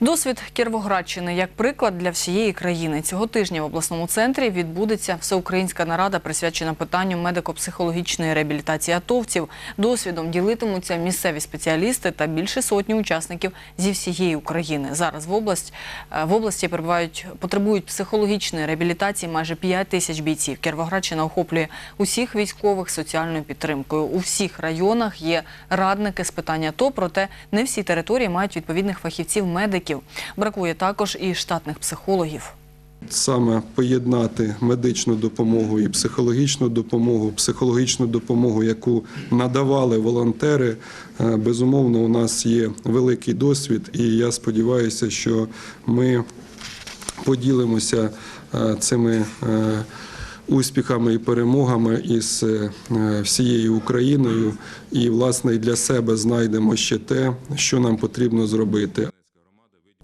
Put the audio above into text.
Досвід Кіровоградщини як приклад для всієї країни. Цього тижня в обласному центрі відбудеться всеукраїнська нарада, присвячена питанню медико-психологічної реабілітації атовців. Досвідом ділитимуться місцеві спеціалісти та більше сотні учасників зі всієї України. Зараз в область е, в області перебувають потребують психологічної реабілітації майже 5 тисяч бійців. Кіровоградщина охоплює усіх військових соціальною підтримкою. У всіх районах є радники з питання АТО, проте не всі території мають відповідних фахівців-медиків. Бракує також і штатних психологів. Саме поєднати медичну допомогу і психологічну допомогу, психологічну допомогу, яку надавали волонтери. Е, Безумовно, у нас є великий досвід, і я сподіваюся, що ми поділимося е, цими е, успіхами і перемогами із всією Україною, і власне для себе знайдемо ще те, що нам потрібно зробити.